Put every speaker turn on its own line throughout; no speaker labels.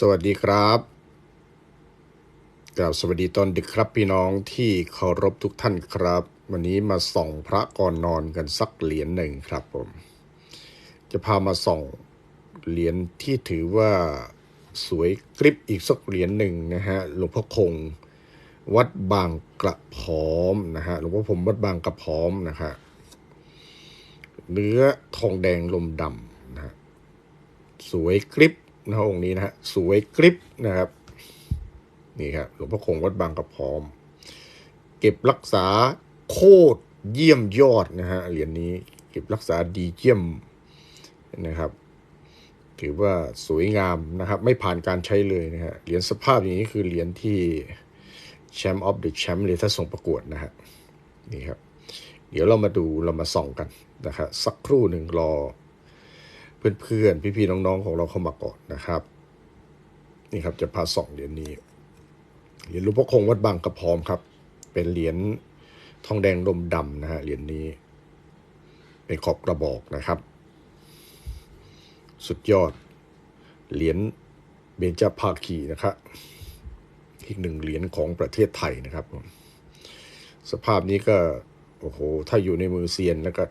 สวัสดีครับกราบสวัสดีตอนดึกครับพี่น้องที่เคารพทุกท่านครับ วันนี้มาส่องพระก่อนนอนกันสักเหรียญหนึ่งครับผม จะพามาส่องเหรียญที่ถือว่าสวยกริบอีกสักเหรียญหนึ่งนะฮะหลวงพ่อคงวัดบางกระพร้อมนะฮะหลวงพ่อผมวัดบางกระพร้อมนะฮะเนื้อทองแดงลมดำนะฮะสวยกริบ นะองค์นี้นะฮะสวยกริบนะครับนี่ครับหลวงพ่อคงวัดบางกระพร้อม เก็บรักษาโคตรเยี่ยมยอดนะฮะเหรียญนี้เก็บรักษาดีเยี่ยมนะครับ ถือว่าสวยงามนะครับ ไม่ผ่านการใช้เลยนะฮะเหรียญสภาพอย่างนี้คือเหรียญที่แชมป์ออฟเดอะแชมป์เลยถ้าส่งประกวดนะฮะนี่ครับ เดี๋ยวเรามาดูเรามาส่องกันนะครับสักครู่หนึ่งรอ เพื่อนๆ พี่ๆ น้องๆ ของเราเข้ามาก่อนนะครับ นี่ครับจะพาสองเหรียญนี้ เหรียญหลวงพ่อคงวัดบางกระพร้อมครับ เป็นเหรียญทองแดงดมดำนะฮะเหรียญนี้ เป็นขอบกระบอกนะครับ สุดยอด เหรียญเบญจภาคีนะครับอีกหนึ่งเหรียญของประเทศไทยนะครับ สภาพนี้ก็โอ้โหถ้าอยู่ในมือเซียนแล้วก็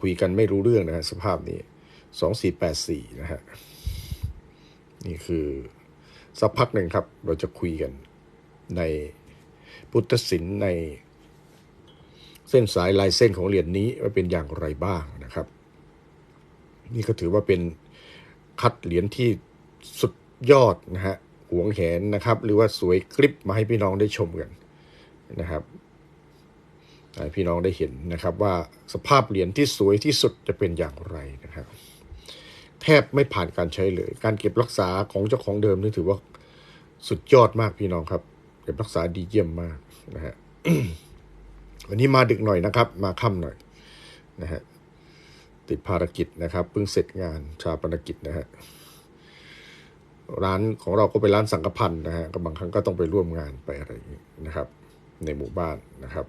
คุยกันไม่รู้เรื่องนะฮะสภาพนี้ สองสี่แปดสี่นะฮะ นี่คือสักพักหนึ่งครับ เราจะคุยกันในพุทธศิลป์ในเส้นสายลายเส้นของเหรียญนี้ว่าเป็นอย่างไรบ้างนะครับ นี่ก็ถือว่าเป็นคัดเหรียญที่สุดยอดนะฮะหวงแหนนะครับ หรือว่าสวยคลิปมาให้พี่น้องได้ชมกันนะครับให้พี่น้องได้เห็นนะครับว่าสภาพเหรียญที่สวยที่สุดจะเป็นอย่างไรนะครับ แทบไม่ผ่านการใช้เลย การเก็บรักษาของเจ้าของเดิมนี่ถือว่าสุดยอดมากพี่น้องครับ เก็บรักษาดีเยี่ยมมากนะฮะวันนี้มาดึกหน่อยนะครับ มาค่ำหน่อยนะฮะติดภารกิจนะครับเพิ่งเสร็จงานชาปนกิจนะฮะร้านของเราก็เป็นร้านสังกพันธ์นะฮะก็บางครั้งก็ต้องไปร่วมงานไปอะไรอย่างนี้นะครับ ในหมู่บ้านนะครับ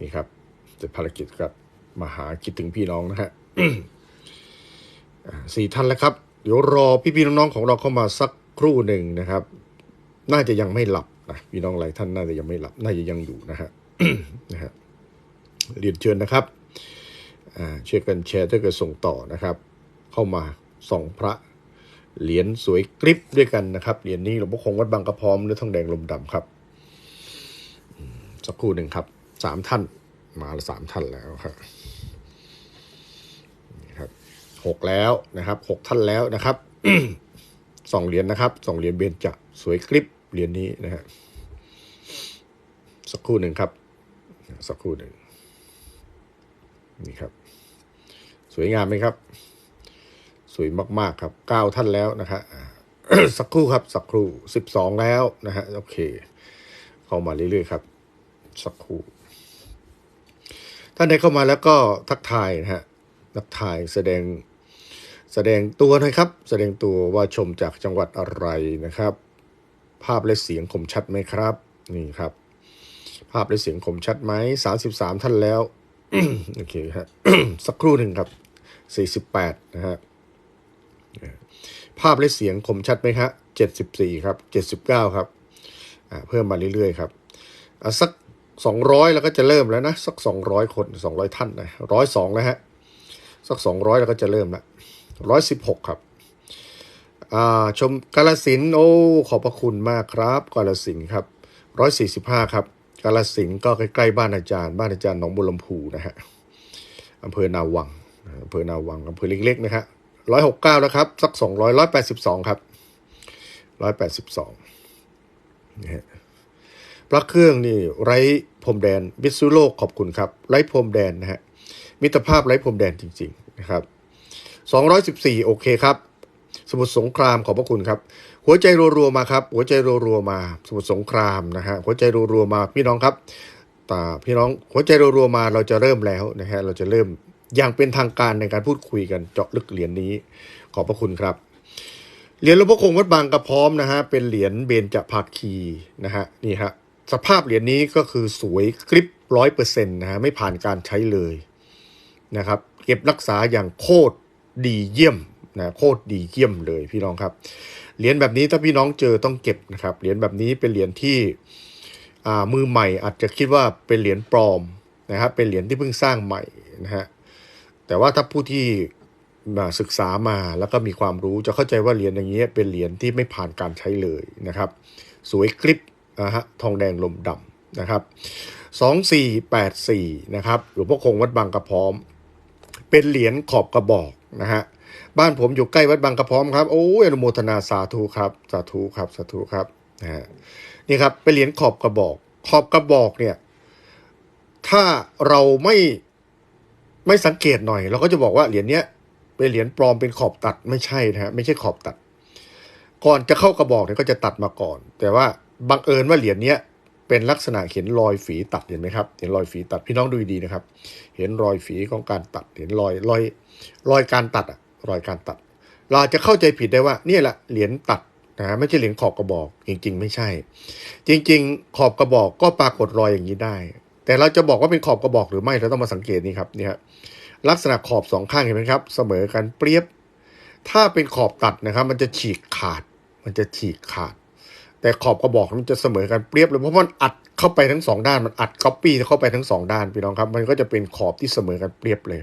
นี่ครับเสร็จภารกิจครับมาหาคิดถึงพี่น้องนะฮะ สี่ท่านแล้วครับ เดี๋ยวรอพี่ๆน้องๆของเราเข้ามาสักครู่หนึ่งนะครับ น่าจะยังไม่หลับนะพี่น้องหลายท่านน่าจะยังไม่หลับ น่าจะยังอยู่นะฮะนะฮะเรียนเชิญนะครับอ่าช่วยกันแชร์ถ้าเกิดส่งต่อนะครับ เข้ามาส่องพระเหรียญสวยกริบด้วยกันนะครับเหรียญนี้หลวงพ่อคงวัดบางกระพร้อมเนื้อทองแดงลมดำครับสักครู่หนึ่งครับสามท่านมาละสามท่านแล้วครับ หกแล้วนะครับหกท่านแล้วนะครับสองเหรียญนะครับสองเหรียญเบญจะสวยกริบเหรียญนี้นะฮะสักครู่หนึ่งครับ สักครู่หนึ่งนี่ครับ สวยงามไหมครับ สวยมาก ๆ ครับเก้าท่านแล้วนะฮะสักครู่ครับ สักครู่สิบสองแล้วนะฮะโอเค เข้ามาเรื่อยๆครับ สักครู่ท่านใดเข้ามาแล้วก็ทักทายนะฮะทักทายแสดง แสดงตัวน่อยครับ แสดงตัวว่าชมจากจังหวัดอะไรนะครับ ภาพและเสียงคมชัดไหมครับ นี่ครับ ภาพและเสียงคมชัดไหมสามสิบสามท่านแล้วโอเคฮะสักครู่หนึ่งครับสี่สิบแปดนะฮะภาพและเสียงคมชัดไหมครับเจ็ดสิบสี่ครับเจ็ดสิบเก้าครับเพิ่มมาเรื่อยๆครับสักสองร้อยแล้วก็จะเริ่มแล้วนะ สักสองร้อยคนสองร้อยท่านนะร้อยสองแล้วฮะสักสองร้อยแล้วก็จะเริ่มละ ร้อยสิบหกครับชมกาลสินโอ้ขอบพระคุณมากครับกาลสินครับร้อยสี่สิบห้าครับกาลสินก็ใกล้ๆบ้านอาจารย์ บ้านอาจารย์หนองบุรลำพูนะฮะอำเภอนาวังอำเภอนาวังอำเภอเล็กๆนะฮะร้อยหกเก้าแล้วครับ สักสองร้อยร้อยแปดสิบสองครับร้อยแปดสิบสองนะฮะพระเครื่องนี่ไร้พรมแดนวิสุโลกขอบคุณครับ ไร้พรมแดนนะฮะมิตรภาพไร้พรมแดนจริง ๆ นะครับ 214 โอเคครับ สมุทรสงครามขอบพระคุณครับ หัวใจรัวๆมาครับ หัวใจรัวๆมา สมุทรสงครามนะฮะหัวใจรัวๆมาพี่น้องครับตาพี่น้องหัวใจรัวๆมาเราจะเริ่มแล้วนะฮะเราจะเริ่มอย่างเป็นทางการในการพูดคุยกันเจาะลึกเหรียญนี้ ขอบพระคุณครับเหรียญหลวงพ่อคงวัดบางกระพร้อมนะฮะเป็นเหรียญเบญจภาคีนะฮะนี่ฮะสภาพเหรียญนี้ก็คือสวยคลิปร้อยเปอร์เซ็นต์นะฮะไม่ผ่านการใช้เลยนะครับ เก็บรักษาอย่างโคตร ดีเยี่ยมนะโคตรดีเยี่ยมเลยพี่น้องครับ เหรียญแบบนี้ถ้าพี่น้องเจอต้องเก็บนะครับ เหรียญแบบนี้เป็นเหรียญที่มือใหม่อาจจะคิดว่าเป็นเหรียญปลอมนะครับ เป็นเหรียญที่เพิ่งสร้างใหม่นะฮะ แต่ว่าถ้าผู้ที่ศึกษามาแล้วก็มีความรู้จะเข้าใจว่าเหรียญอย่างเงี้ยเป็นเหรียญที่ไม่ผ่านการใช้เลยนะครับ สวยกริบนะฮะทองแดงลมดำนะครับสองสี่แปดสี่นะครับหลวงพ่อคงวัดบางกระพร้อม เป็นเหรียญขอบกระบอก นะฮะบ้านผมอยู่ใกล้วัดบางกระพร้อมครับโอ้ยอนุโมทนาสาธุครับ สาธุครับสาธุครับนะฮะนี่ครับเป็นเหรียญขอบกระบอก ขอบกระบอกเนี่ย ถ้าเราไม่ไม่สังเกตหน่อย เราก็จะบอกว่าเหรียญเนี้ยเป็นเหรียญปลอมเป็นขอบตัดไม่ใช่นะฮะไม่ใช่ขอบตัด ก่อนจะเข้ากระบอกเนี่ยก็จะตัดมาก่อน แต่ว่าบังเอิญว่าเหรียญเนี้ยเป็นลักษณะเห็นรอยฝีตัดเห็นไหมครับ เห็นรอยฝีตัดพี่น้องดูดีนะครับ เห็นรอยฝีของการตัดเห็นรอยรอย รอยการตัดอะรอยการตัด เราจะเข้าใจผิดได้ว่านี่แหละเหรียญตัดนะไม่ใช่เหรียญขอบกระบอก จริง ๆ ไม่ใช่ จริง ๆ ขอบกระบอกก็ปรากฏรอยอย่างนี้ได้ แต่เราจะบอกว่าเป็นขอบกระบอกหรือไม่เราต้องมาสังเกตนี่ครับเนี่ยลักษณะขอบสองข้างเห็นไหมครับ เสมอกันเปรียบ ถ้าเป็นขอบตัดนะครับ มันจะฉีกขาด มันจะฉีกขาด แต่ขอบกระบอกมันจะเสมอกันเปรียบเลยเพราะมันอัดเข้าไปทั้งสองด้านมันอัดก๊อปปี้เข้าไปทั้งสองด้านพี่น้องครับ มันก็จะเป็นขอบที่เสมอกันเปรียบเลย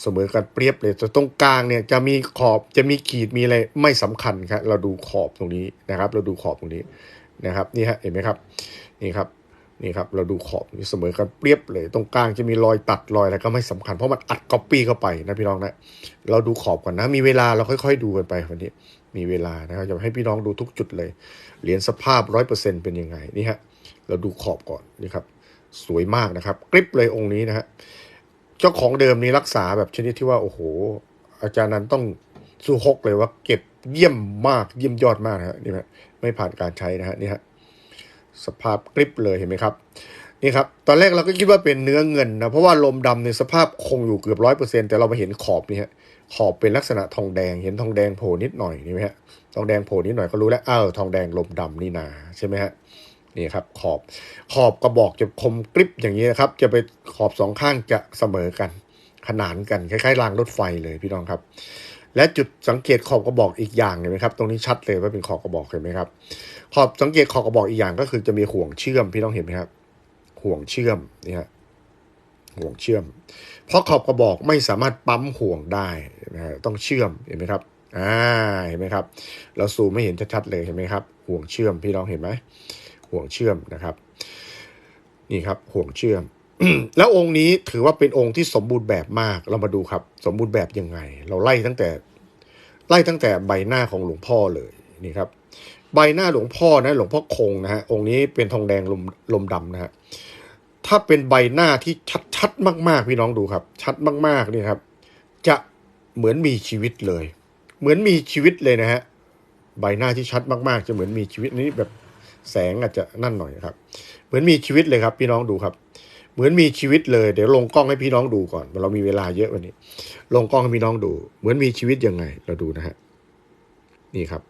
เสมอกันเปรียบเลยแต่ตรงกลางเนี่ยจะมีขอบจะมีขีดมีอะไรไม่สำคัญครับเราดูขอบตรงนี้นะครับ เราดูขอบตรงนี้นะครับนี่ฮะเห็นไหมครับนี่ครับนี่ครับเราดูขอบนี่เสมอกันเปรียบเลย ตรงกลางจะมีรอยตัดรอยอะไรก็ไม่สำคัญเพราะมันอัดก๊อปปี้เข้าไปนะพี่น้องนะเราดูขอบก่อนนะมีเวลาเราค่อย ๆ ดูกันไปวันนี้มีเวลานะครับจะให้พี่น้องดูทุกจุดเลยเหรียญสภาพร้อยเปอร์เซ็นเป็นยังไงนี่ฮะเราดูขอบก่อนนี่ครับสวยมากนะครับกริปเลยองค์นี้นะฮะ เจ้าของเดิมนี้รักษาแบบชนิดที่ว่าโอ้โห อาจารย์นั้นต้องสู้ฮกเลยว่าเก็บเยี่ยมมากเยี่ยมยอดมากนะฮะนี่ฮะไม่ผ่านการใช้นะฮะนี่ฮะสภาพกริบเลยเห็นไหมครับนี่ครับตอนแรกเราก็คิดว่าเป็นเนื้อเงินนะเพราะว่าลมดำในสภาพคงอยู่เกือบร้อยเปอร์เซ็นแต่เรามาเห็นขอบนี่ฮะขอบเป็นลักษณะทองแดงเห็นทองแดงโผล่นิดหน่อยนี่ไหมฮะทองแดงโผล่นิดหน่อยก็รู้แล้วอ้าวทองแดงลมดำนี่นาใช่ไหมฮะ นี่ครับขอบขอบกระบอกจะคมกริบอย่างนี้นะครับ จะไปขอบสองข้างจะเสมอกัน ขนานกันคล้ายๆรางรถไฟเลยพี่น้องครับ และจุดสังเกตขอบกระบอกอีกอย่างเห็นไหมครับ ตรงนี้ชัดเลยว่าเป็นขอบกระบอกเห็นไหมครับ ขอบสังเกตขอบกระบอกอีกอย่างก็คือจะมีห่วงเชื่อมพี่ต้องเห็นไหมครับ ห่วงเชื่อมนี่ฮะห่วงเชื่อม เพราะขอบกระบอกไม่สามารถปั๊มห่วงได้นะฮะต้องเชื่อมเห็นไหมครับอ่าเห็นไหมครับ เราซูมไม่เห็นชัดๆเลยเห็นไหมครับ ห่วงเชื่อมพี่น้องเห็นไหม ห่วงเชื่อมนะครับ นี่ครับห่วงเชื่อม แล้วองค์นี้ถือว่าเป็นองค์ที่สมบูรณ์แบบมากเรามาดูครับ สมบูรณ์แบบยังไง เราไล่ตั้งแต่ ไล่ตั้งแต่ใบหน้าของหลวงพ่อเลยนี่ครับ ใบหน้าหลวงพ่อนะหลวงพ่อคงนะฮะองค์นี้เป็นทองแดงลมลมดำนะฮะถ้าเป็นใบหน้าที่ชัดชัดมาก ๆ พี่น้องดูครับ ชัดมากๆนี่ครับ จะเหมือนมีชีวิตเลย เหมือนมีชีวิตเลยนะฮะใบหน้าที่ชัดมากๆ จะเหมือนมีชีวิตนี้แบบ แสงอาจจะนั่นหน่อยครับ เหมือนมีชีวิตเลยครับ พี่น้องดูครับ เหมือนมีชีวิตเลยเดี๋ยวลงกล้องให้พี่น้องดูก่อน เรามีเวลาเยอะวันนี้ ลงกล้องให้พี่น้องดู เหมือนมีชีวิตยังไง เราดูนะฮะนี่ครับ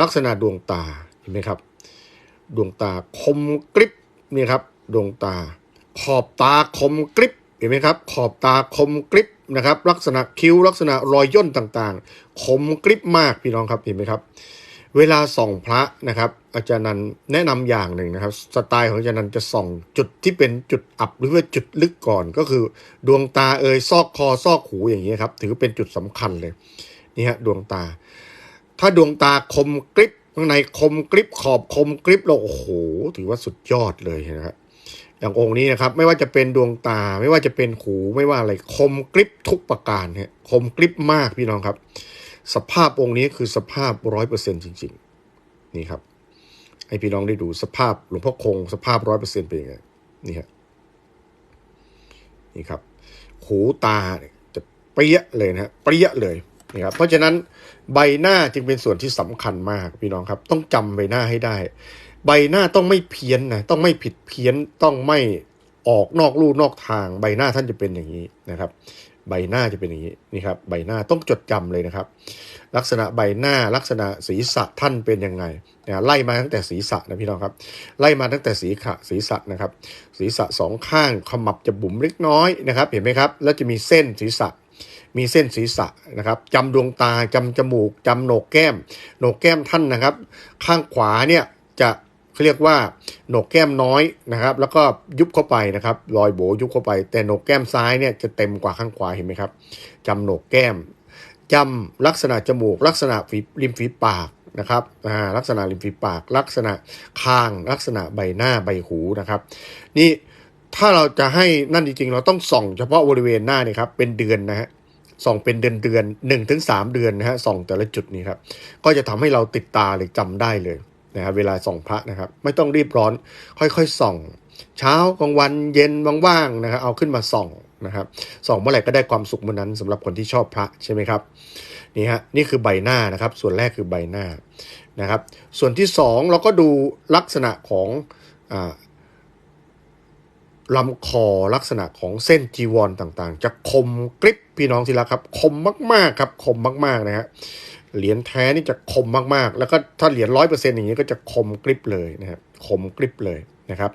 ลักษณะดวงตาเห็นไหมครับ ดวงตาคมกริบนี่ครับ ดวงตา ขอบตาคมกริบเห็นไหมครับ ขอบตาคมกริบนะครับ ลักษณะคิ้วลักษณะรอยย่นต่างๆ คมกริบมากพี่น้องครับเห็นไหมครับ เวลาส่องพระนะครับ อาจารย์นันแนะนำอย่างหนึ่งนะครับ สไตล์ของอาจารย์นันจะส่องจุดที่เป็นจุดอับหรือว่าจุดลึกก่อนก็คือ ดวงตาเอ่ยซอกคอซอกหูอย่างนี้ครับ ถือเป็นจุดสำคัญเลยนี่ฮะดวงตา ถ้าดวงตาคมกริบข้างในคมกริบขอบคมกริบเราโอ้โหถือว่าสุดยอดเลยนะครับอย่างองค์นี้นะครับ ไม่ว่าจะเป็นดวงตา ไม่ว่าจะเป็นหูไม่ว่าอะไรคมกริบทุกประการเนี่ยคมกริบมากพี่น้องครับ สภาพองค์นี้คือสภาพร้อยเปอร์เซ็นต์จริง ๆ นี่ครับ ให้พี่น้องได้ดูสภาพหลวงพ่อคง สภาพร้อยเปอร์เซ็นต์เป็นยังไงนี่ครับนี่ครับ หูตาจะเปรี้ยเลยนะฮะเปรี้ยเลยนี่ครับเพราะฉะนั้นใบหน้าจึงเป็นส่วนที่สำคัญมากพี่น้องครับ ต้องจำใบหน้าให้ได้ ใบหน้าต้องไม่เพี้ยนนะต้องไม่ผิดเพี้ยนต้องไม่ ออกนอกลู่นอกทางใบหน้าท่านจะเป็นอย่างนี้นะครับ ใบหน้าจะเป็นอย่างนี้นี่ครับใบหน้าต้องจดจำเลยนะครับ ลักษณะใบหน้าลักษณะศีรษะท่านเป็นยังไงนะไล่มาตั้งแต่ศีรษะนะพี่น้องครับ ไล่มาตั้งแต่ศีรษะศีรษะนะครับ ศีรษะสองข้างขมับจะบุ๋มเล็กน้อยนะครับ เห็นไหมครับ แล้วจะมีเส้นศีรษะมีเส้นศีรษะนะครับจำดวงตาจำจมูกจำโหนกแก้มโหนกแก้มท่านนะครับ ข้างขวาเนี่ยจะ เขาเรียกว่าโหนกแก้มน้อยนะครับ แล้วก็ยุบเข้าไปนะครับรอยโบยุบเข้าไป แต่โหนกแก้มซ้ายเนี่ยจะเต็มกว่าข้างขวาเห็นไหมครับจำโหนกแก้มจำลักษณะจมูก ลักษณะฝีริมฝีปากนะครับอ่าลักษณะริมฝีปาก ลักษณะคาง ลักษณะใบหน้าใบหูนะครับ นี่ถ้าเราจะให้นั่นจริงๆ เราต้องส่องเฉพาะบริเวณหน้านี่ครับเป็นเดือนนะฮะส่องเป็นเดือนเดือนหนึ่งถึงสามเดือนนะฮะส่องแต่ละจุดนี้ครับก็จะทำให้เราติดตาหรือจำได้เลย นะครับเวลาส่องพระนะครับ ไม่ต้องรีบร้อน ค่อยๆส่อง เช้ากลางวันเย็นว่างๆนะครับเอาขึ้นมาส่องนะครับส่องเมื่อไหร่ก็ได้ความสุขเมื่อนั้นสำหรับคนที่ชอบพระใช่ไหมครับนี่ฮะนี่คือใบหน้านะครับ ส่วนแรกคือใบหน้านะครับ ส่วนที่สองเราก็ดูลักษณะของอลำคอลักษณะของเส้นจีวรต่างๆ จะคมกริบพี่น้องที่รักครับ คมมากๆครับคมมากๆนะฮะ เหรียญแท้นี่จะคมมากๆ แล้วก็ถ้าเหรียญร้อยเปอร์เซ็นต์อย่างนี้ก็จะคมกริบเลยนะครับคมกริบเลยนะครับ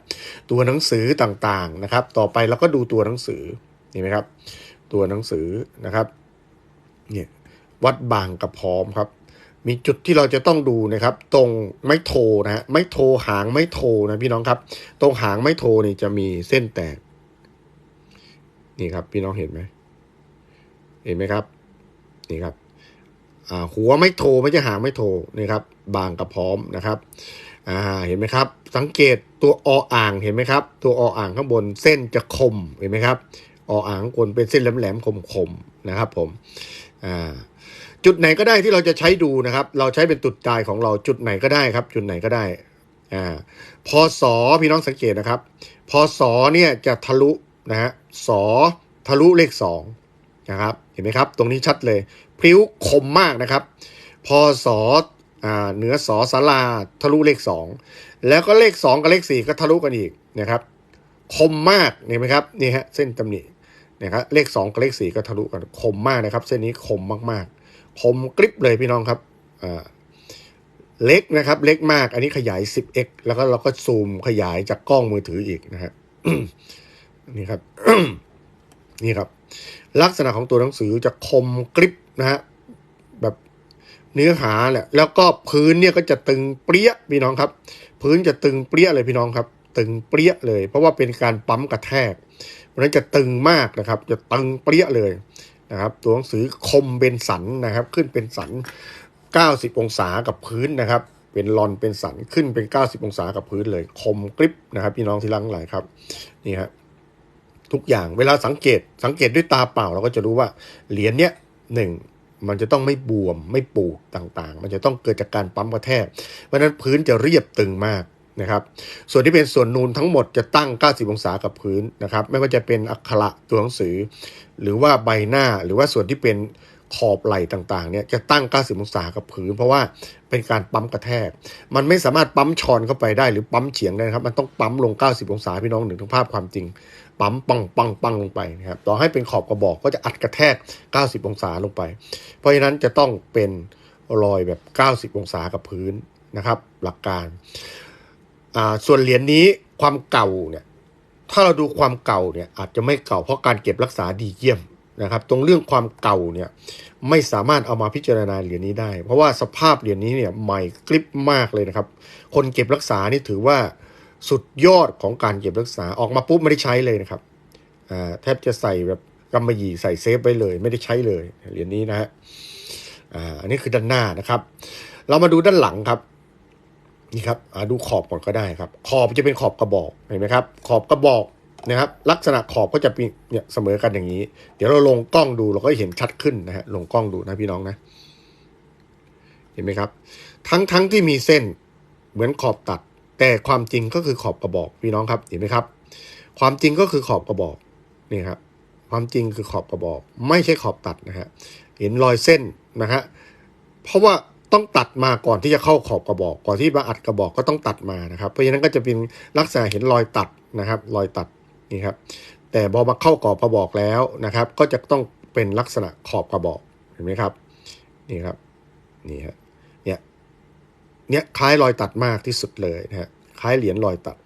ตัวหนังสือต่างๆนะครับ ต่อไปเราก็ดูตัวหนังสือเห็นไหมครับ ตัวหนังสือนะครับเนี่ยวัดบางกระพร้อมครับ มีจุดที่เราจะต้องดูนะครับ ตรงไม้โทนะฮะไม้โทหางไม้โทนะพี่น้องครับ ตรงหางไม้โทนี่จะมีเส้นแตกนี่ครับ พี่น้องเห็นไหมเห็นไหมครับ นี่ครับ หัวไม้โทไม่ใช่หางไม้โทนี่ครับบางกระพร้อมนะครับอ่าเห็นไหมครับ สังเกตตัวออ่างเห็นไหมครับ ตัวออ่างข้างบนเส้นจะคมเห็นไหมครับออ่างข้างบนเป็นเส้นแหลมๆคมๆนะครับผมอ่าจุดไหนก็ได้ที่เราจะใช้ดูนะครับ เราใช้เป็นจุดตายของเราจุดไหนก็ได้ครับ จุดไหนก็ได้อ่าพอสอพี่น้องสังเกตนะครับ พอสอเนี่ยจะทะลุนะฮะสอทะลุเลขสองนะครับเห็นไหมครับ ตรงนี้ชัดเลยพริ้วคมมากนะครับพอสอเหนือสอสาราทะลุเลขสองแล้วก็เลขสองกับเลขสี่ก็ทะลุกันอีกนะครับ คมมากเห็นไหมครับนี่ฮะเส้นตำหนินะครับเลขสองกับเลขสี่ก็ทะลุกันคมมากนะครับ เส้นนี้คมมากๆ คมกริบเลยพี่น้องครับเล็กนะครับ เล็กมากอันนี้ขยาย 10x แล้วก็เราก็ซูมขยายจากกล้องมือถืออีกนะฮะนี่ครับนี่ครับ ลักษณะของตัวหนังสือจะคมกริบนะฮะแบบเนื้อหาแหละแล้วก็พื้นเนี่ยก็จะตึงเปรี้ยพี่น้องครับ พื้นจะตึงเปรี้ยเลยพี่น้องครับ ตึงเปรี้ยเลย เพราะว่าเป็นการปั๊มกระแทกเพราะฉะนั้นจะตึงมากนะครับ จะตึงเปรี้ยเลยนะครับ ตัวหนังสือคมเป็นสันนะครับ ขึ้นเป็นสัน 90 องศากับพื้นนะครับ เป็นลอนเป็นสันขึ้นเป็น 90 องศากับพื้นเลย คมกริบนะครับ พี่น้องที่รักหลายครับนี่ฮะ ทุกอย่าง เวลาสังเกตสังเกตด้วยตาเปล่าเราก็จะรู้ว่าเหรียญเนี้ยหนึ่งมันจะต้องไม่บวมไม่ปูดต่างๆ มันจะต้องเกิดจากการปั๊มกระแทก เพราะนั้นพื้นจะเรียบตึงมากนะครับ ส่วนที่เป็นส่วนนูนทั้งหมดจะตั้ง 90 องศากับพื้นนะครับ ไม่ว่าจะเป็นอักขระตัวหนังสือ หรือว่าใบหน้าหรือว่าส่วนที่เป็นขอบไหล่ต่างๆเนี่ยจะตั้ง 90 องศากับพื้น เพราะว่าเป็นการปั๊มกระแทก มันไม่สามารถปั๊มชอนเข้าไปได้หรือปั๊มเฉียงได้นะครับ มันต้องปั๊มลง 90 องศาพี่น้องหนึ่งถึงภาพความจริง ปั๊มปังปังปังลงไปนะครับต่อให้เป็นขอบกระบอกก็จะอัดกระแทก 90 องศาลงไป เพราะฉะนั้นจะต้องเป็นรอยแบบ 90 องศากับพื้นนะครับ หลักการส่วนเหรียญนี้ความเก่าเนี่ยถ้าเราดูความเก่าเนี่ยอาจจะไม่เก่าเพราะการเก็บรักษาดีเยี่ยมนะครับ ตรงเรื่องความเก่าเนี่ยไม่สามารถเอามาพิจารณาเหรียญนี้ได้ เพราะว่าสภาพเหรียญนี้เนี่ยใหม่กริบมากเลยนะครับ คนเก็บรักษานี่ถือว่า สุดยอดของการเก็บรักษาออกมาปุ๊บไม่ได้ใช้เลยนะครับแทบจะใส่แบบกำมะหยี่ใส่เซฟไว้เลย ไม่ได้ใช้เลยเหรียญนี้นะฮะอ่าอันนี้คือด้านหน้านะครับ เรามาดูด้านหลังครับนี่ครับอ่าดูขอบก่อนก็ได้ครับ ขอบจะเป็นขอบกระบอกเห็นไหมครับ ขอบกระบอกนะครับ ลักษณะขอบก็จะเป็นเนี่ยเสมอกันอย่างนี้ เดี๋ยวเราลงกล้องดูเราก็เห็นชัดขึ้นนะฮะลงกล้องดูนะพี่น้องนะ เห็นไหมครับ ทั้งทั้งที่มีเส้นเหมือนขอบตัด แต่ความจริงก็คือขอบกระบอกพี่น้องครับเห็นไหมครับ ความจริงก็คือขอบกระบอกนี่ครับความจริงคือขอบกระบอก ไม่ใช่ขอบตัดนะฮะเห็นรอยเส้นนะฮะเพราะว่าต้องตัดมาก่อนที่จะเข้าขอบกระบอก ก่อนที่มาอัดกระบอกก็ต้องตัดมานะครับ เพราะฉะนั้นก็จะเป็นลักษณะเห็นรอยตัดนะครับ รอยตัดนี่ครับ แต่พอมาเข้ากรอบกระบอกแล้วนะครับ ก็จะต้องเป็นลักษณะขอบกระบอกเห็นไหมครับ นี่ครับ นี่ฮะเนี่ย เนี่ยคล้ายรอยตัดมากที่สุดเลยนะฮะคล้ายเหรียญรอยตัด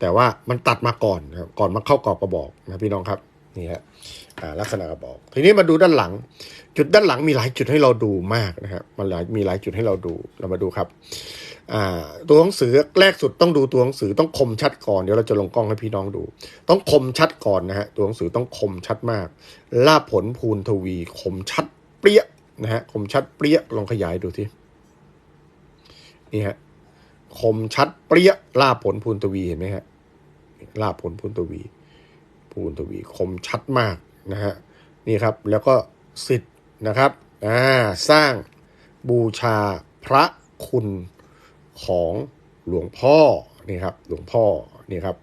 แต่ว่ามันตัดมาก่อนนะครับก่อนมาเข้ากรอบกระบอกนะพี่น้องครับนี่ฮะลักษณะกระบอก ทีนี้มาดูด้านหลัง จุดด้านหลังมีหลายจุดให้เราดูมากนะครับมันหลายมีหลายจุดให้เราดูเรามาดูครับตัวหนังสือแรกสุดต้องดูตัวหนังสือต้องคมชัดก่อนเดี๋ยวเราจะลงกล้องให้พี่น้องดู ต้องคมชัดก่อนนะฮะตัวหนังสือต้องคมชัดมากล่าผลภูนทวี คมชัดเปรี้ยนะฮะคมชัดเปรี้ยลองขยายดูที่ นี่ฮะคมชัดเปรี้ยล่าผลภูนทวีเห็นไหมฮะล่าผลภูนทวีภูนทวี คมชัดมากนะฮะนี่ครับแล้วก็สิทธิ์นะครับอ่าสร้างบูชาพระคุณของหลวงพ่อนี่ครับหลวงพ่อนี่ครับ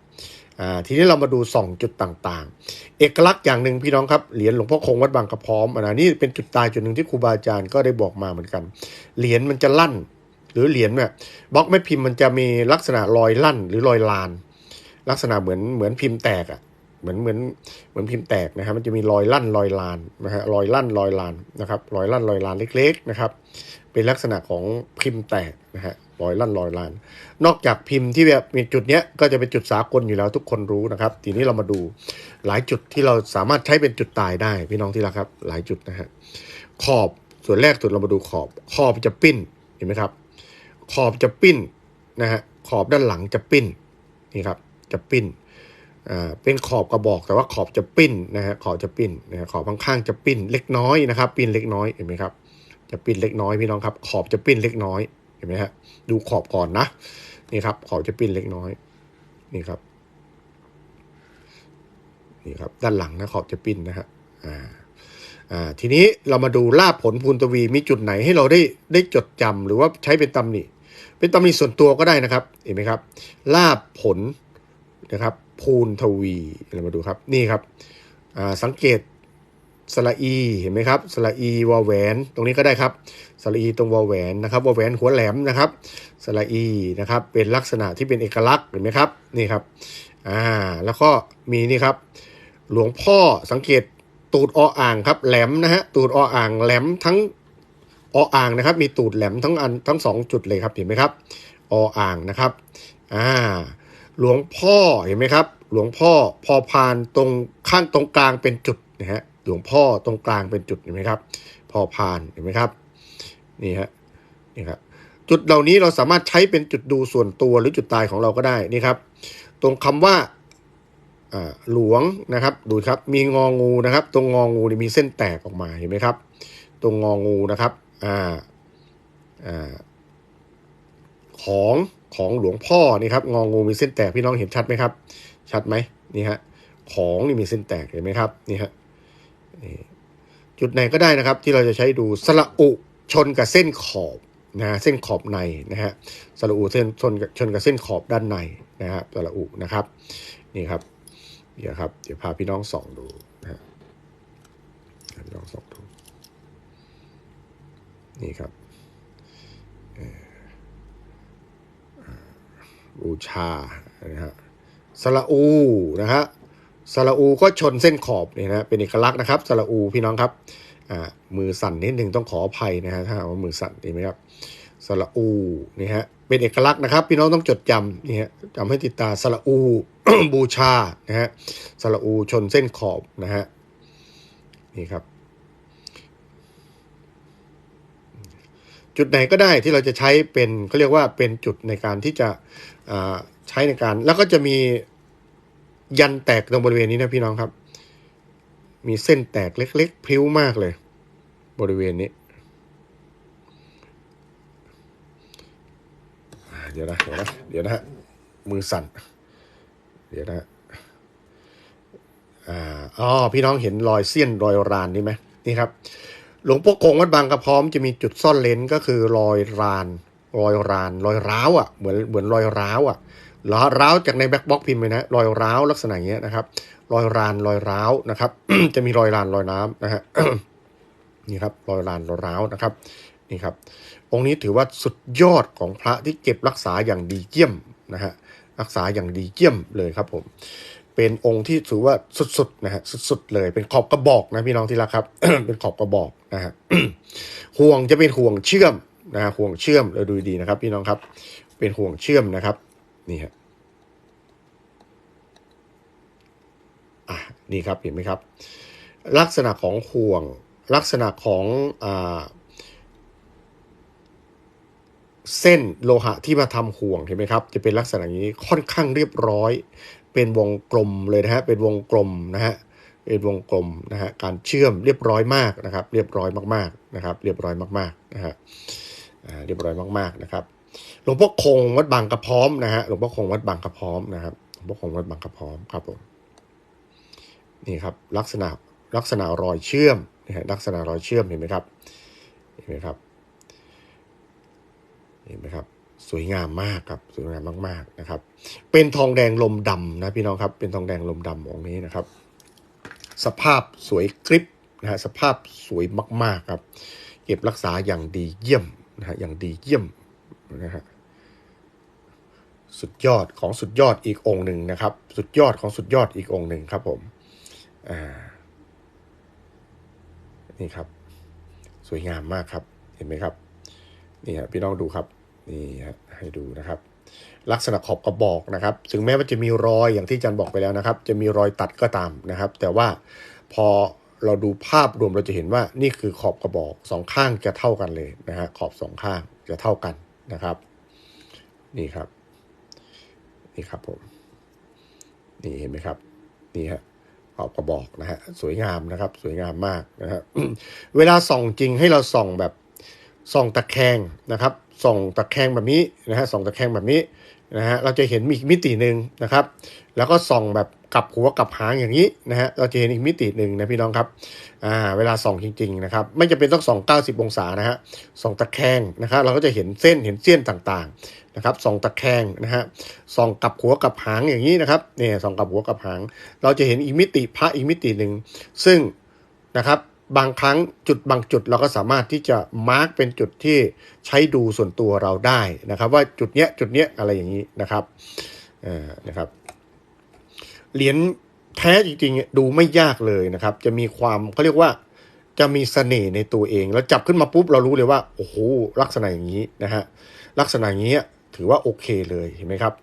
อ่าทีนี้เรามาดูสองจุดต่างๆ เอกลักษณ์อย่างหนึ่งพี่น้องครับเหรียญหลวงพ่อคงวัดบางกระพร้อมอันนะนี่เป็นจุดตายจุดหนึ่งที่ครูบาอาจารย์ก็ได้บอกมาเหมือนกัน เหรียญมันจะลั่น หรือเหรียญเนี่ยบล็อกแม่พิมพ์มันจะมีลักษณะรอยลั่นหรือรอยลาน ลักษณะเหมือนเหมือนพิมพ์แตกอะ่ะเหมือนเหมือนเหมือนพิมพ์แตกนะครับ มันจะมีรอยลั่นรอยลานนะฮะรอยลั่นรอยลานนะครับ รอยลั่นรอยลานเล็ก ๆนะครับ เป็นลักษณะของพิมพ์แตกนะฮะรอยลั่นรอยลาน นอกจากพิมพ์ที่แบบมีจุดเนี้ยก็จะเป็นจุดสากลอยู่แล้วทุกคนรู้นะครับ ทีนี้เรามาดูหลายจุดที่เราสามารถใช้เป็นจุดตายได้พี่น้องที่รักครับ หลายจุดนะฮะขอบส่วนแรกสุดเรามาดูขอบ ขอบจะปิ้นเห็นไหมครับ ขอบจะปิ้นนะฮะขอบด้านหลังจะปิ้นนี่ครับจะปิ้นอ่าเป็นขอบกระบอกแต่ว่าขอบจะปิ้นนะฮะขอบจะปิ้นนะฮะขอบข้างๆจะปิ้นเล็กน้อยนะครับ ปิ้นเล็กน้อยเห็นไหมครับ จะปิ้นเล็กน้อยพี่น้องครับ ขอบจะปิ้นเล็กน้อยเห็นไหมฮะดูขอบก่อนนะนี่ครับ ขอบจะปิ้นเล็กน้อยนี่ครับนี่ครับด้านหลังนะขอบจะปิ้นนะฮะอ่าอ่าทีนี้เรามาดูลาบผลพูนทวีมีจุดไหนให้เราได้ได้จดจำหรือว่าใช้เป็นตำหนิ เป็นตำหนิส่วนตัวก็ได้นะครับ เห็นไหมครับ ลาบผลนะครับ พูนทวีเรามาดูครับ นี่ครับ สังเกตสระอี เห็นไหมครับ สระอีวอแหวน ตรงนี้ก็ได้ครับ สระอีตรงวอแหวนนะครับ วอแหวนหัวแหลมนะครับ สระอีนะครับ เป็นลักษณะที่เป็นเอกลักษณ์ เห็นไหมครับ นี่ครับ อ่า แล้วก็มีนี่ครับ หลวงพ่อสังเกตตูดออ่างครับ แหลมนะฮะ ตูดออ่างแหลมทั้ง ออ่างนะครับ มีตูดแหลมทั้งอันทั้งสองจุดเลยครับเห็นไหมครับออ่างนะครับอ่าหลวงพ่อเห็นไหมครับ หลวงพ่อพอพานตรงข้างตรงกลางเป็นจุดนะฮะหลวงพ่อตรงกลางเป็นจุดเห็นไหมครับ พอพานเห็นไหมครับนี่ฮะนี่ครับจุดเหล่านี้เราสามารถใช้เป็นจุดดูส่วนตัวหรือจุดตายของเราก็ได้นี่ครับ ตรงคำว่าอ่าหลวงนะครับดูครับมีงองูนะครับ ตรงงองูมีเส้นแตกออกมาเห็นไหมครับ ตรงงองูนะครับ ของของหลวงพ่อนี่ครับงองูมีเส้นแตกพี่น้องเห็นชัดไหมครับ ชัดไหมนี่ฮะของนี่มีเส้นแตกเห็นไหมครับนี่ฮะจุดไหนก็ได้นะครับ ที่เราจะใช้ดูสระอุชนกับเส้นขอบนะเส้นขอบในนะฮะสระอุเส้นชนกับชนกับเส้นขอบด้านในนะครับสระอุนะครับนี่ครับเดี๋ยวครับ เดี๋ยวพาพี่น้องส่องดูนะฮะพี่น้องส่องดู นี่ครับบูชานะฮะสระอูนะฮะสระอูก็ชนเส้นขอบเนี่ยนะเป็นเอกลักษณ์นะครับสระอูพี่น้องครับอ่ามือสั่นนิดหนึ่งต้องขออภัยนะฮะถ้าว่ามือสั่นดีไหมครับสระอูนี่ฮะเป็นเอกลักษณ์นะครับ พี่น้องต้องจดจำนี่ฮะจำให้ติดตาสระอูบูชานะฮะสระอูชนเส้นขอบนะฮะนี่ครับ จุดไหนก็ได้ที่เราจะใช้เป็นเขาเรียกว่าเป็นจุดในการที่จะใช้ในการ แล้วก็จะมียันแตกตรงบริเวณนี้นะพี่น้องครับ มีเส้นแตกเล็กๆพริ้วมากเลย บริเวณนี้เดี๋ยวนะเดี๋ยวนะเดี๋ยวนะมือสั่น เดี๋ยวนะฮะอ่าอ๋อพี่น้องเห็นรอยเสี้ยนรอยรานนี่ไหมนี่ครับ หลวงพ่อคงวัดบางกระพร้อมจะมีจุดซ่อนเลนก็คือรอยราน รอยราน รอยร้าวอะเหมือนเหมือนรอยร้าวอะล้อร้าวจากในแบ็คบ็อกพิมพ์เลยนะรอยร้าวลักษณะอย่างเงี้ยนะครับ รอยรานรอยร้าวนะครับ จะมีรอยรานรอยน้ำนะฮะนี่ครับรอยรานรอยร้าวนะครับนี่ครับ องค์นี้ถือว่าสุดยอดของพระที่เก็บรักษาอย่างดีเยี่ยมนะฮะรักษาอย่างดีเยี่ยมเลยครับผม เป็นองค์ที่ถือว่าสุดๆนะฮะสุดๆเลยเป็นขอบกระบอกนะพี่น้องที่รักครับ เป็นขอบกระบอกนะฮะห่วงจะเป็นห่วงเชื่อมนะฮะห่วงเชื่อมเราดูดีนะครับ พี่น้องครับ เป็นห่วงเชื่อมนะครับนี่ฮะอะนี่ครับเห็นไหมครับ ลักษณะของห่วงลักษณะของอ่าเส้นโลหะที่มาทำห่วงเห็นไหมครับ จะเป็นลักษณะนี้ค่อนข้างเรียบร้อย เป็นวงกลมเลยนะฮะเป็นวงกลมนะฮะเป็นวงกลมนะฮะการเชื่อมเรียบร้อยมากนะครับ เรียบร้อยมากๆนะครับ เรียบร้อยมากๆนะฮะเรียบร้อยมากๆนะครับหลวงพ่อคงวัดบางกระพร้อมนะฮะหลวงพ่อคงวัดบางกระพร้อมนะครับหลวงพ่อคงวัดบางกระพร้อมครับผมนี่ครับลักษณะลักษณะรอยเชื่อมนะฮะลักษณะรอยเชื่อมเห็นไหมครับเห็นไหมครับเห็นไหมครับ สวยงามมากครับสวยงามมากๆนะครับ เป็นทองแดงลมดำนะพี่น้องครับ เป็นทองแดงลมดำองค์นี้นะครับ สภาพสวยกริบนะฮะสภาพสวยมากๆครับ เก็บรักษาอย่างดีเยี่ยมนะฮะอย่างดีเยี่ยมนะฮะสุดยอดของสุดยอดอีกองหนึ่งนะครับ สุดยอดของสุดยอดอีกองหนึ่งครับผมอ่านี่ครับ สวยงามมากครับเห็นไหมครับนี่ฮะพี่น้องดูครับ นี่ฮะให้ดูนะครับ ลักษณะขอบกระบอกนะครับ ถึงแม้ว่าจะมีรอยอย่างที่อาจันบอกไปแล้วนะครับ จะมีรอยตัดก็ตามนะครับ แต่ว่าพอเราดูภาพรวมเราจะเห็นว่านี่คือขอบกระบอกสองข้างจะเท่ากันเลยนะฮะขอบสองข้างจะเท่ากันนะครับ นี่ครับ นี่ครับผม นี่เห็นไหมครับ นี่ฮะขอบกระบอกนะฮะสวยงามนะครับ สวยงามมากนะฮะเวลาส่องจริงให้เราส่องแบบส่องตะแคงนะครับ ส่องตะแคงแบบนี้นะฮะส่องตะแคงแบบนี้นะฮะเราจะเห็นมีอีกมิติหนึ่งนะครับ แล้วก็ส่องแบบกลับหัวกลับหางอย่างนี้นะฮะเราจะเห็นอีกมิติหนึ่งนะพี่น้องครับอ่าเวลาส่องจริงๆนะครับไม่จำเป็นต้องส่อง 90 องศานะฮะส่องตะแคงนะครับเราก็จะเห็นเส้นเห็นเสี้ยนต่างๆนะครับส่องตะแคงนะฮะส่องกลับหัวกลับหางอย่างนี้นะครับเนี่ยส่องกลับหัวกลับหาง เราจะเห็นอีกมิติพระอีกมิติหนึ่งซึ่งนะครับ บางครั้งจุดบางจุดเราก็สามารถที่จะมาร์กเป็นจุดที่ใช้ดูส่วนตัวเราได้นะครับ ว่าจุดเนี้ยจุดเนี้ยอะไรอย่างนี้นะครับเอ่อนะครับเหรียญแท้จริงๆดูไม่ยากเลยนะครับ จะมีความเขาเรียกว่าจะมีเสน่ห์ในตัวเอง แล้วจับขึ้นมาปุ๊บเรารู้เลยว่าโอ้โหลักษณะอย่างนี้นะฮะลักษณะอย่างนี้ถือว่าโอเคเลยเห็นไหมครับ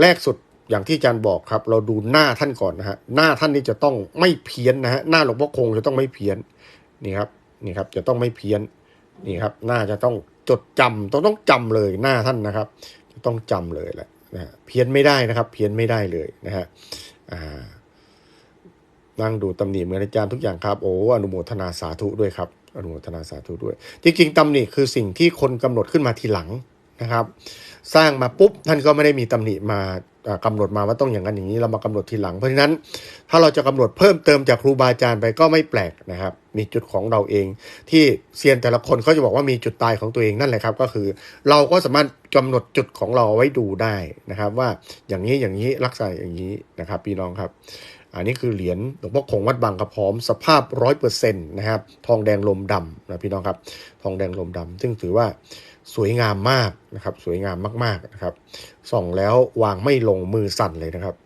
แรกสุด อย่างที่อาจารย์บอกครับ เราดูหน้าท่านก่อนนะฮะหน้าท่านนี่จะต้องไม่เพี้ยนนะฮะหน้าหลวงพ่อคงจะต้องไม่เพี้ยนนี่ครับนี่ครับจะต้องไม่เพี้ยนนี่ครับหน้าจะต้องจดจำต้องต้องจำเลยหน้าท่านนะครับ จะต้องจำเลยแหละนะเพี้ยนไม่ได้นะครับ เพี้ยนไม่ได้เลยนะฮะอ่านั่งดูตำหนิเหมือนอาจารย์ทุกอย่างครับโอ้อนุโมทนาสาธุด้วยครับอนุโมทนาสาธุด้วย จริงๆตำหนิคือสิ่งที่คนกำหนดขึ้นมาทีหลังนะครับ สร้างมาปุ๊บท่านก็ไม่ได้มีตำหนิมาอ่ากำหนดมาว่าต้องอย่างนั้นอย่างนี้เรามากำหนดทีหลัง เพราะฉะนั้น ถ้าเราจะกำหนดเพิ่มเติมจากครูบาอาจารย์ไปก็ไม่แปลกนะครับ มีจุดของเราเอง ที่เซียนแต่ละคนเขาจะบอกว่ามีจุดตายของตัวเองนั่นแหละครับ ก็คือ เราก็สามารถกำหนดจุดของเราไว้ดูได้นะครับ ว่าอย่างนี้อย่างนี้ลักษณะอย่างนี้นะครับ พี่น้องครับอันนี้คือเหรียญหลวงพ่อคงวัดบางกระพร้อมสภาพร้อยเปอร์เซ็นต์นะครับ ทองแดงลมดำนะพี่น้องครับ ทองแดงลมดำซึ่งถือว่า สวยงามมากนะครับ สวยงามมากๆนะครับส่องแล้ววางไม่ลงมือสั่นเลยนะครับ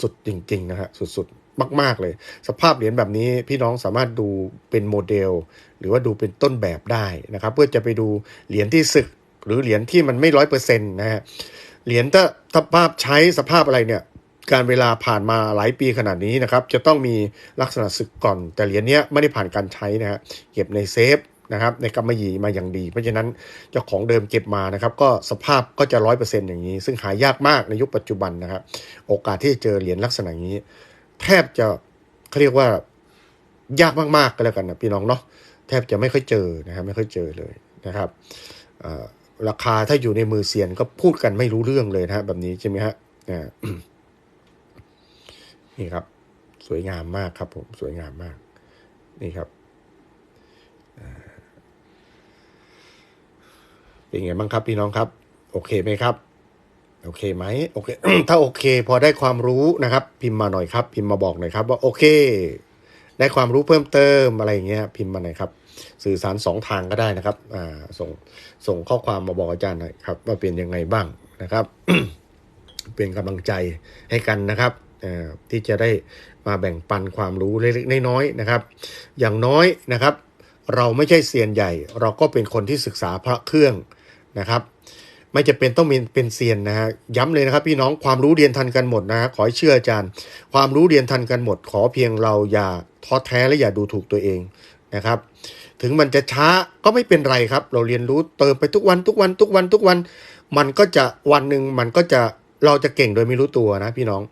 สุดๆจริงๆนะฮะสุดๆมาก ๆเลย สภาพเหรียญแบบนี้พี่น้องสามารถดูเป็นโมเดล หรือว่าดูเป็นต้นแบบได้นะครับ เพื่อจะไปดูเหรียญที่สึกหรือเหรียญที่มันไม่ร้อยเปอร์เซ็นต์นะฮะเหรียญถ้าสภาพใช้สภาพอะไรเนี่ยการเวลาผ่านมาหลายปีขนาดนี้นะครับ จะต้องมีลักษณะสึกก่อน แต่เหรียญเนี้ยไม่ได้ผ่านการใช้นะฮะเก็บในเซฟ นะครับในกำมะหยี่มาอย่างดี เพราะฉะนั้นเจ้าของเดิมเก็บมานะครับ ก็สภาพก็จะร้อยเปอร์เซ็นต์อย่างนี้ ซึ่งหายากมากในยุคปัจจุบันนะครับ โอกาสที่จะเจอเหรียญลักษณะอย่างนี้ แทบจะเขาเรียกว่ายากมากๆก็แล้วกันนะพี่น้องเนาะแทบจะไม่ค่อยเจอนะครับไม่ค่อยเจอเลยนะครับราคาถ้าอยู่ในมือเซียนก็พูดกันไม่รู้เรื่องเลยนะฮะแบบนี้ใช่ไหมฮะนี่ครับ สวยงามมากครับผมสวยงามมาก นี่ครับอ่า เป็นไงบ้างครับพี่น้องครับ โอเคไหมครับ โอเคไหมโอเค ถ้าโอเค พอได้ความรู้นะครับ พิมพ์มาหน่อยครับ พิมพ์มาบอกหน่อยครับ ว่าโอเค ได้ความรู้เพิ่มเติมอะไรอย่างเงี้ย พิมพ์มาหน่อยครับ สื่อสารสองทางก็ได้นะครับอ่าส่งส่งข้อความมาบอกอาจารย์หน่อยครับ ว่าเป็นยังไงบ้างนะครับ เป็นกำลังใจให้กันนะครับอ่อที่จะได้มาแบ่งปันความรู้เล็กๆน้อยๆนะครับ อย่างน้อยนะครับ เราไม่ใช่เซียนใหญ่ เราก็เป็นคนที่ศึกษาพระเครื่อง นะครับ ไม่จะเป็นต้องเป็นเซียนนะฮะย้ำเลยนะครับ พี่น้องความรู้เรียนทันกันหมดนะฮะขอให้เชื่ออาจารย์ ความรู้เรียนทันกันหมด ขอเพียงเราอย่าท้อแท้และอย่าดูถูกตัวเองนะครับ ถึงมันจะช้าก็ไม่เป็นไรครับ เราเรียนรู้เติมไปทุกวันทุกวันทุกวันทุกวัน มันก็จะวันหนึ่งมันก็จะเราจะเก่งโดยไม่รู้ตัวนะ พี่น้อง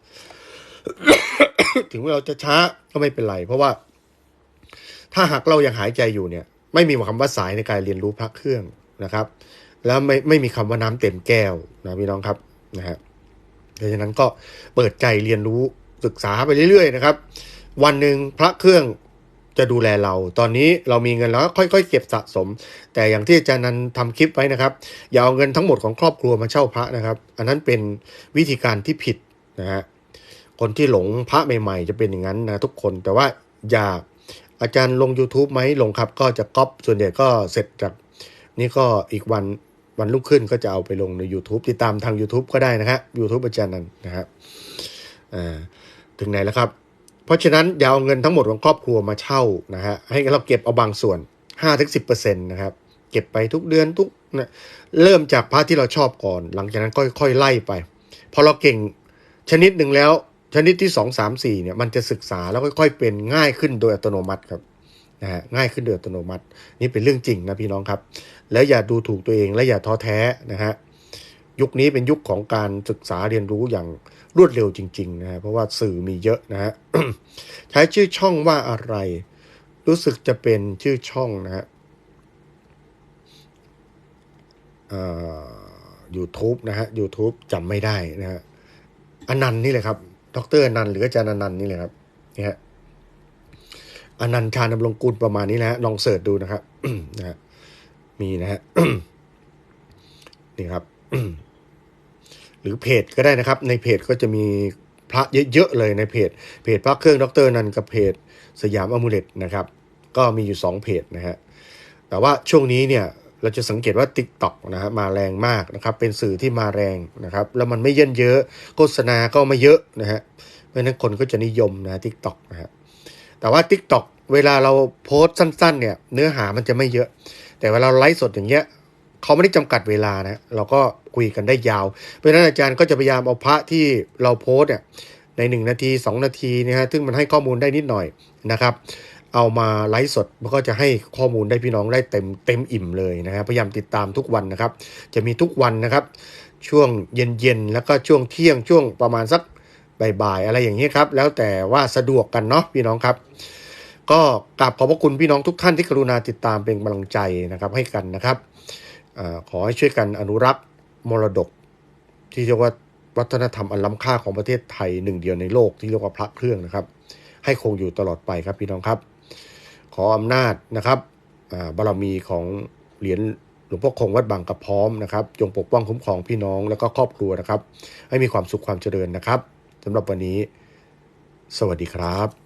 ถึงเราจะช้าก็ไม่เป็นไร เพราะว่า ถ้าหากเรายังหายใจอยู่เนี่ย ไม่มีคำว่าสายในการเรียนรู้พระเครื่องนะครับ แล้วไม่ไม่มีคำว่าน้ำเต็มแก้วนะพี่น้องครับนะฮะดังนั้นก็เปิดใจเรียนรู้ศึกษาไปเรื่อย ๆ นะครับ วันหนึ่งพระเครื่องจะดูแลเรา ตอนนี้เรามีเงินแล้วก็ค่อยๆ เก็บสะสม แต่อย่างที่อาจารย์นันทำคลิปไว้นะครับ อย่าเอาเงินทั้งหมดของครอบครัวมาเช่าพระนะครับ อันนั้นเป็นวิธีการที่ผิดนะฮะ คนที่หลงพระใหม่ๆ จะเป็นอย่างนั้นนะทุกคน แต่ว่าอย่าอาจารย์ลง YouTube ไหมลงครับ ก็จะก๊อปส่วนใหญ่ก็เสร็จจากนี่ก็อีกวัน วันรุ่งขึ้นก็จะเอาไปลงใน YouTube ติดตามทาง YouTube ก็ได้นะครับ YouTube อาจารย์นันนะครับถึงไหนแล้วครับ เพราะฉะนั้นอย่าเอาเงินทั้งหมดของครอบครัวมาเช่านะฮะให้เราเก็บเอาบางส่วน 5-10%นะครับเก็บไปทุกเดือนทุกนะเริ่มจากพาระที่เราชอบก่อน หลังจากนั้นค่อยๆไล่ไปพอเราเก่งชนิดหนึ่งแล้วชนิดที่สองสามสี่เนี่ยมันจะศึกษาแล้วค่อยๆ เป็นง่ายขึ้นโดยอัตโนมัติครับนะฮะง่ายขึ้นโดยอัตโนมัติ นี่เป็นเรื่องจริงนะพี่น้องครับ แล้วอย่าดูถูกตัวเองและอย่าท้อแท้นะฮะยุคนี้เป็นยุคของการศึกษาเรียนรู้อย่างรวดเร็วจริง ๆ นะฮะเพราะว่าสื่อมีเยอะนะฮะใช้ชื่อช่องว่าอะไร รู้สึกจะเป็นชื่อช่องนะฮะเอ่อ YouTube นะฮะ YouTube จำไม่ได้นะฮะอนันต์นี่แหละครับดรอนันต์หรืออาจารย์อนันต์นี่แหละครับนี่ฮะอนันต์ชาญดำรงกุลประมาณนี้นะฮะลองเสิร์ชดูนะครับนะฮะ มีนะฮะนี่ครับ หรือเพจก็ได้นะครับ ในเพจก็จะมีพระเยอะๆเลยในเพจ เพจพระเครื่องดรนันต์กับเพจสยามอมูเลตนะครับ ก็มีอยู่สองเพจนะฮะแต่ว่าช่วงนี้เนี่ยเราจะสังเกตว่า Tik t o อกนะฮะมาแรงมากนะครับ เป็นสื่อที่มาแรงนะครับ แล้วมันไม่เยินเยอะ โฆษณาก็ไม่เยอะนะฮะเพราะฉะนั้นคนก็จะนิยมนะทิกตอกนะฮะแต่ว่า Tik t o อกเวลาเราโพสต์สั้น ๆ เนี่ย เนื้อหามันจะไม่เยอะ แต่เวลาไลฟ์สดอย่างเงี้ยเขาไม่ได้จำกัดเวลานะเราก็คุยกันได้ยาว เพราะฉะนั้นอาจารย์ก็จะพยายามเอาพระที่เราโพสเนี่ยในหนึ่งนาทีสองนาทีนะฮะซึ่งมันให้ข้อมูลได้นิดหน่อยนะครับ เอามาไลฟ์สดมันก็จะให้ข้อมูลได้พี่น้องได้เต็มเต็มอิ่มเลยนะครับพยายามติดตามทุกวันนะครับ จะมีทุกวันนะครับ ช่วงเย็นๆแล้วก็ช่วงเที่ยงช่วงประมาณสักบ่ายๆอะไรอย่างนี้ครับ แล้วแต่ว่าสะดวกกันเนาะพี่น้องครับ ก็กราบขอบพระคุณพี่น้องทุกท่านที่กรุณาติดตามเป็นกำลังใจนะครับให้กันนะครับอขอให้ช่วยกันอนุรักษ์มรดก ที่เรียกว่าวัฒนธรรมอันล้ำค่าของประเทศไทยหนึ่งเดียวในโลกที่เรียกว่าพระเครื่องนะครับ ให้คงอยู่ตลอดไปครับพี่น้องครับ ขออำนาจนะครับบารมีของเหรียญหลวงพ่อคงวัดบางกระพร้อมนะครับ จงปกป้องคุ้มครองพี่น้องแล้วก็ครอบครัวนะครับ ให้มีความสุขความเจริญนะครับสำหรับวันนี้ สวัสดีครับ